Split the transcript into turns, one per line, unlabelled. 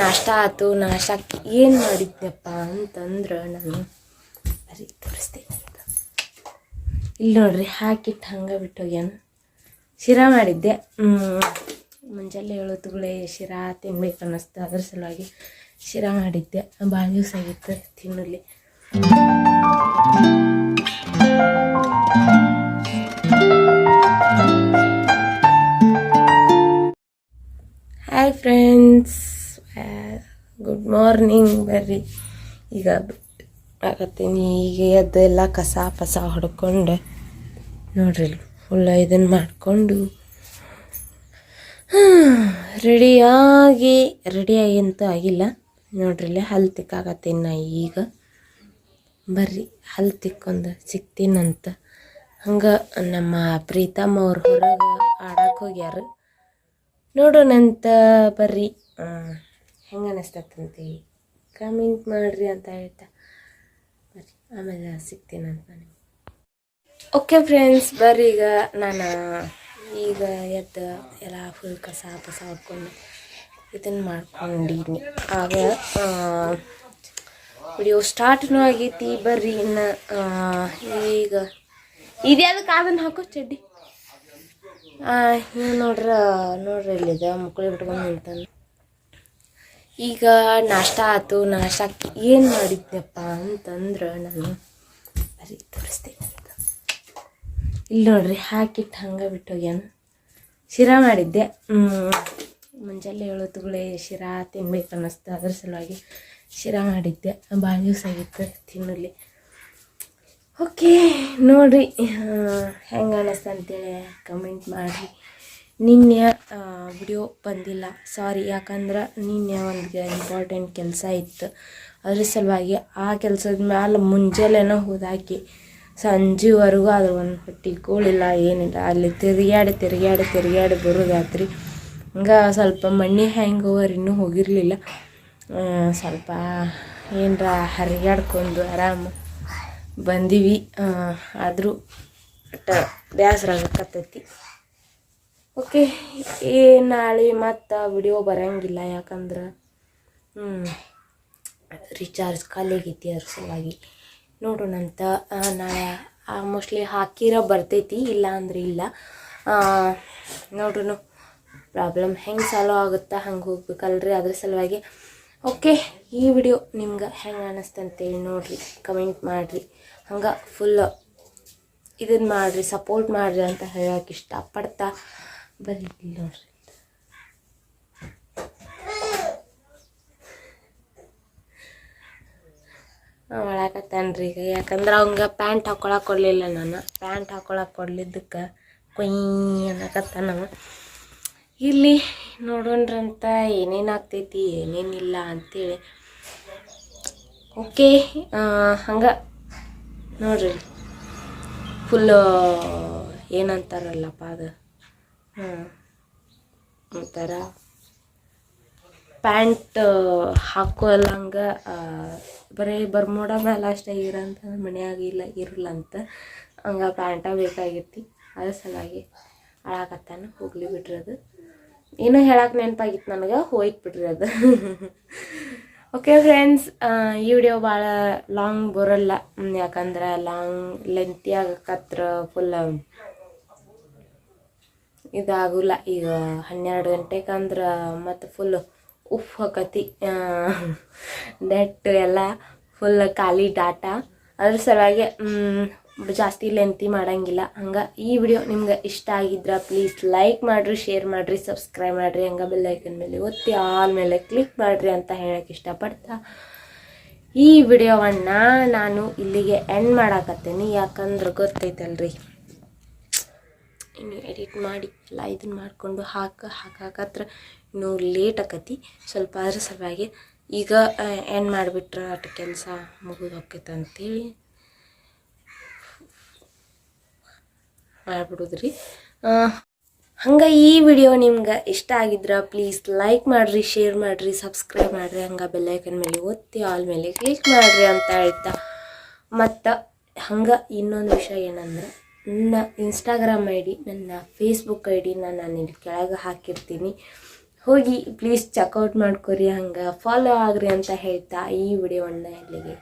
ನಾಷ್ಟ ಆಯ್ತು ನಾಷ್ಟಕ್ಕೆ ಏನು ಮಾಡಿದ್ನಪ್ಪ ಅಂತಂದ್ರೆ ನಾನು ಬರೀ ತೋರಿಸ್ತೀನಿ ಅಂತ. ಇಲ್ಲಿ ನೋಡ್ರಿ, ಹಾಕಿಟ್ಟು ಹಂಗೆ ಬಿಟ್ಟು ಶಿರ ಮಾಡಿದ್ದೆ. ಮುಂಜಾನೆ ಹೇಳೋದುಗಳೇ ಶಿರಾ ತಿನ್ಬೇಕು ಅನ್ನಿಸ್ತು. ಅದ್ರ ಸಲುವಾಗಿ ಶಿರಾ ಮಾಡಿದ್ದೆ. ಭಾಳ ದಿವಸ ಆಗಿತ್ತು ತಿನ್ನಲಿ. ಹಾಯ್ ಫ್ರೆಂಡ್ಸ್ ಗುಡ್ ಮಾರ್ನಿಂಗ್ ಬರ್ರಿ. ಈಗ ಆಗತ್ತೀನಿ. ಈಗ ಅದೆಲ್ಲ ಕಸ ಪಸ ಹೊಡ್ಕೊಂಡು ನೋಡ್ರಿ ಫುಲ್ಲ ಇದನ್ನು ಮಾಡಿಕೊಂಡು ರೆಡಿಯಾಗಿ ರೆಡಿಯಾಗಿ ಅಂತೂ ಆಗಿಲ್ಲ. ನೋಡ್ರಿಲ್ಲ ಹಲ್ಲು ತಿಕ್ಕಾಗತ್ತೀನಿ ನಾ ಈಗ. ಬರ್ರಿ ಹಲ್ಲು ತಿಕ್ಕೊಂಡು ಸಿಗ್ತೀನಂತ ಹಂಗೆ ನಮ್ಮ ಪ್ರೀತಮ್ ಅವ್ರು ಹೊರಗೆ ಆಡಕ್ಕೆ ಹೋಗ್ಯಾರ. ನೋಡೋಣಂತ ಬರ್ರಿ. ಹೆಂಗೆ ಅನಿಸ್ತಂತಿ ಕಮೆಂಟ್ ಮಾಡಿರಿ ಅಂತ ಹೇಳ್ತಾ. ಬರ್ರಿ, ಆಮೇಲೆ ಸಿಗ್ತೀನಂತ ನಾನು. ಓಕೆ ಫ್ರೆಂಡ್ಸ್ ಬರ್ರಿ ಈಗ ನಾನು ಈಗ ಎದ್ದು ಎಲ್ಲ ಫುಲ್ ಕಸ ಪಸ ಹೊಡ್ಕೊಂಡು ಇದನ್ನು ಮಾಡ್ಕೊಂಡಿನಿ. ಆಗ ವಿಡಿಯೋ ಸ್ಟಾರ್ಟ್ನೂ ಆಗೈತಿ, ಬರ್ರಿ ಇನ್ನು ಈಗ ಇದ್ಯಾವುದಕ್ಕೆ ಅದನ್ನು ಹಾಕೋ ಚಡ್ಡಿ? ಹಿಂಗೆ ನೋಡ್ರ, ನೋಡ್ರಿ ಇಲ್ಲಿದೆ ಮುಕ್ಕಳಿ ಬಿಟ್ಕೊಂಡು ನಿಂತಾನೆ ಈಗ ನಾಷ್ಟ ಆಯ್ತು ನಾಷ್ಟಕ್ಕೆ ಏನು ಮಾಡಿದ್ನಪ್ಪ ಅಂತಂದ್ರೆ ನಾನು ಬರೀ ತೋರಿಸ್ತೀನಿ ಅಂತ ಇಲ್ಲಿ ನೋಡ್ರಿ, ಹಾಕಿಟ್ಟು ಹಂಗೆ ಬಿಟ್ಟು ಹೋಗ್ಯಾನ. ಶಿರಾ ಮಾಡಿದ್ದೆ. ಮುಂಜಾನೆ ಹೇಳೋತುಗಳೇ ಶಿರಾ ತಿನ್ಬೇಕು ಅನ್ನಿಸ್ತು. ಅದ್ರ ಸಲುವಾಗಿ ಶಿರಾ ಮಾಡಿದ್ದೆ. ಭಾಳ ದಿವಸ ಆಗಿತ್ತು ತಿನ್ನಲಿ. ಓಕೆ ನೋಡಿರಿ ಹೆಂಗೆ ಅನ್ನಿಸ್ತು ಅಂತೇಳಿ ಕಮೆಂಟ್ ಮಾಡಿರಿ. ನಿನ್ನೆ ವಿಡಿಯೋ ಬಂದಿಲ್ಲ. ಸಾರಿ ಯಾಕಂದ್ರೆ ನಿನ್ನೆ ಒಂದು ಇಂಪಾರ್ಟೆಂಟ್ ಕೆಲಸ ಇತ್ತು. ಅದ್ರ ಸಲುವಾಗಿ ಆ ಕೆಲಸದ ಮ್ಯಾಲೆ ಮುಂಜಾನೆನೋ ಹೋದಾಕಿ ಸಂಜೆವರೆಗೂ ಅದ್ರ ಒಂದು ಹೊಟ್ಟಿ ಕೂಳಿಲ್ಲ ಏನಿಲ್ಲ. ಅಲ್ಲಿ ತಿರುಗಾಡಿ ತಿರುಗಾಡಿ ತಿರುಗಾಡಿ ಬರೋದಾತ್ರಿ ಹಂಗೆ ಸ್ವಲ್ಪ ಮಣ್ಣಿ ಹ್ಯಾಂಗ್ ಓವರ್ ಇನ್ನೂ ಹೋಗಿರಲಿಲ್ಲ. ಸ್ವಲ್ಪ ಏನರ ಹರಿಗಾಡ್ಕೊಂಡು ಆರಾಮ ಬಂದೀವಿ. ಆದರೂ ಒಟ್ಟು ಬೇಸರ ಓಕೆ, ಈ ನಾಳೆ ಮತ್ತು ವಿಡಿಯೋ ಬರೋಂಗಿಲ್ಲ ಯಾಕಂದ್ರೆ ರೀಚಾರ್ಜ್ ಖಾಲಿ ಆಗೈತಿ ಅದ್ರ ಸಲುವಾಗಿ. ನೋಡೋಣಂತ ನಾಳೆ ಮೋಸ್ಟ್ಲಿ ಹಾಕಿರೋ ಬರ್ತೈತಿ, ಇಲ್ಲ ಅಂದ್ರೆ ಇಲ್ಲ. ನೋಡ್ರು ಪ್ರಾಬ್ಲಮ್ ಹೆಂಗೆ ಸಾಲ್ವ್ ಆಗುತ್ತಾ, ಹಂಗೆ ಹೋಗ್ಬೇಕಲ್ರಿ ಅದ್ರ ಸಲುವಾಗಿ. ಓಕೆ, ಈ ವಿಡಿಯೋ ನಿಮ್ಗೆ ಹೆಂಗೆ ಅನ್ನಿಸ್ತಂತೇಳಿ ನೋಡಿರಿ ಕಮೆಂಟ್ ಮಾಡಿರಿ. ಹಂಗೆ ಫುಲ್ ಇದನ್ನು ಮಾಡಿರಿ ಸಪೋರ್ಟ್ ಮಾಡಿರಿ ಅಂತ ಹೇಳೋಕೆ ಇಷ್ಟಪಡ್ತಾ. ಬರೀ ಇಲ್ಲಿ ನೋಡ್ರಿ ಒಳಕತ್ತಾನ್ರಿ ಈಗ, ಯಾಕಂದ್ರೆ ಅವಂಗೆ ಪ್ಯಾಂಟ್ ಹಾಕೊಳಕ್ಕೆ ಕೊಡಲಿಲ್ಲ ನಾನು. ಪ್ಯಾಂಟ್ ಹಾಕೊಳಕ್ಕೆ ಕೊಡ್ಲಿದ್ದಕ್ಕೆ ಕೊಯ್ ಅನ್ನಕತ್ತಾನವ ಇಲ್ಲಿ ನೋಡೋಣ್ರಂತ ಏನೇನು ಆಗ್ತೈತಿ ಏನೇನಿಲ್ಲ ಅಂತೇಳಿ. ಓಕೆ ಹಂಗೆ. ನೋಡ್ರಿ. ಫುಲ್ಲು ಏನಂತಾರಲ್ಲಪ್ಪ ಅದು? ಒಂಥರ ಪ್ಯಾಂಟ್ ಹಾಕೋಲ್ಲಂಗ ಬರೀ ಬರ್ಮೋಡ ಮೇಲೆ ಅಷ್ಟೇ ಇರಂತ, ಮನೆಯಾಗ ಇಲ್ಲ ಇರಲ್ಲಂತ ಹಂಗ ಪ್ಯಾಂಟ ಬೇಕಾಗಿತ್ತು ಅದ್ರ ಸಲಾಗಿ ಅಳಾಕತ್ತಾನ ಹೋಗ್ಲಿ ಬಿಡ್ರಿ ಅದು. ಏನೋ ಹೇಳಕ್ಕೆ ನೆನಪಾಗಿತ್ತು ನನಗೆ, ಹೋಯ್ತು ಬಿಡ್ರಿ ಅದು. ಓಕೆ ಫ್ರೆಂಡ್ಸ್ ಈ ವಿಡಿಯೋ ಭಾಳ ಲಾಂಗ್ ಬರೋಲ್ಲ, ಯಾಕಂದ್ರೆ ಲಾಂಗ್ ಲೆಂತಿ ಕತ್ರ ಫುಲ್ ಇದಾಗಲ್ಲ. ಈಗ ಹನ್ನೆರಡು ಗಂಟೆಗೆ ಅಂದ್ರೆ ಮತ್ತು ಫುಲ್ ಉಫ್ ಹಾಕತಿ ನೆಟ್ ಎಲ್ಲ ಫುಲ್ ಖಾಲಿ ಡಾಟಾ. ಅದ್ರ ಸಲುವಾಗಿ ಜಾಸ್ತಿ ಲೆಂತಿ ಮಾಡಂಗಿಲ್ಲ. ಹಂಗೆ ಈ ವಿಡಿಯೋ ನಿಮ್ಗೆ ಇಷ್ಟ ಆಗಿದ್ರೆ ಪ್ಲೀಸ್ ಲೈಕ್ ಮಾಡಿರಿ ಶೇರ್ ಮಾಡಿರಿ ಸಬ್ಸ್ಕ್ರೈಬ್ ಮಾಡಿರಿ. ಹಂಗೆ ಬೆಲ್ಲೈಕನ್ ಮೇಲೆ ಒತ್ತಿ ಆಲ್ ಮೇಲೆ ಕ್ಲಿಕ್ ಮಾಡಿರಿ ಅಂತ ಹೇಳಕ್ಕೆ ಇಷ್ಟಪಡ್ತಾ. ಈ ವಿಡಿಯೋವನ್ನು ನಾನು ಇಲ್ಲಿಗೆ ಎಂಡ್ ಮಾಡಾಕತ್ತೀನಿ. ಯಾಕಂದ್ರೆ ಗೊತ್ತೈತಲ್ರಿ. ಇನ್ನು ಎಡಿಟ್ ಮಾಡಿ ಎಲ್ಲ ಇದನ್ನು ಮಾಡಿಕೊಂಡು ಹಾಕ ಹಾಕಾಕತ್ರ ಇನ್ನೂ ಲೇಟ್ ಆಕತಿ. ಸ್ವಲ್ಪ ಅದ್ರ ಸಲುವಾಗಿ ಈಗ ಏನು ಮಾಡಿಬಿಟ್ರೆ ಅಟ್ ಕೆಲಸ ಮುಗಿದು ಹೋಗ್ತೈತೆ ಅಂತೇಳಿ ಮಾಡಿಬಿಡೋದ್ರಿ. ಹಂಗೆ ಈ ವಿಡಿಯೋ ನಿಮ್ಗೆ ಇಷ್ಟ ಆಗಿದ್ರೆ ಪ್ಲೀಸ್ ಲೈಕ್ ಮಾಡಿರಿ ಶೇರ್ ಮಾಡಿರಿ ಸಬ್ಸ್ಕ್ರೈಬ್ ಮಾಡಿರಿ. ಹಂಗೆ ಬೆಲ್ಲೈಕನ್ ಮೇಲೆ ಒತ್ತಿ ಆಲ್ ಮೇಲೆ ಕ್ಲಿಕ್ ಮಾಡಿರಿ ಅಂತ ಹೇಳ್ತಾ. ಮತ್ತು ಹಂಗೆ ಇನ್ನೊಂದು ವಿಷಯ ಏನಂದ್ರೆ ನನ್ನ ಇನ್ಸ್ಟಾಗ್ರಾಮ್ ಐ ಡಿ ನನ್ನ ಫೇಸ್ಬುಕ್ ಐ ಡಿನ ನಾನು ಇಲ್ಲಿ ಕೆಳಗೆ ಹಾಕಿರ್ತೀನಿ. ಹೋಗಿ ಪ್ಲೀಸ್ ಚೆಕ್ಔಟ್ ಮಾಡ್ಕೊರಿ, ಹಂಗೆ ಫಾಲೋ ಆಗ್ರಿ ಅಂತ ಹೇಳ್ತಾ ಈ ವಿಡಿಯೋವನ್ನು ಇಲ್ಲಿಗೆ.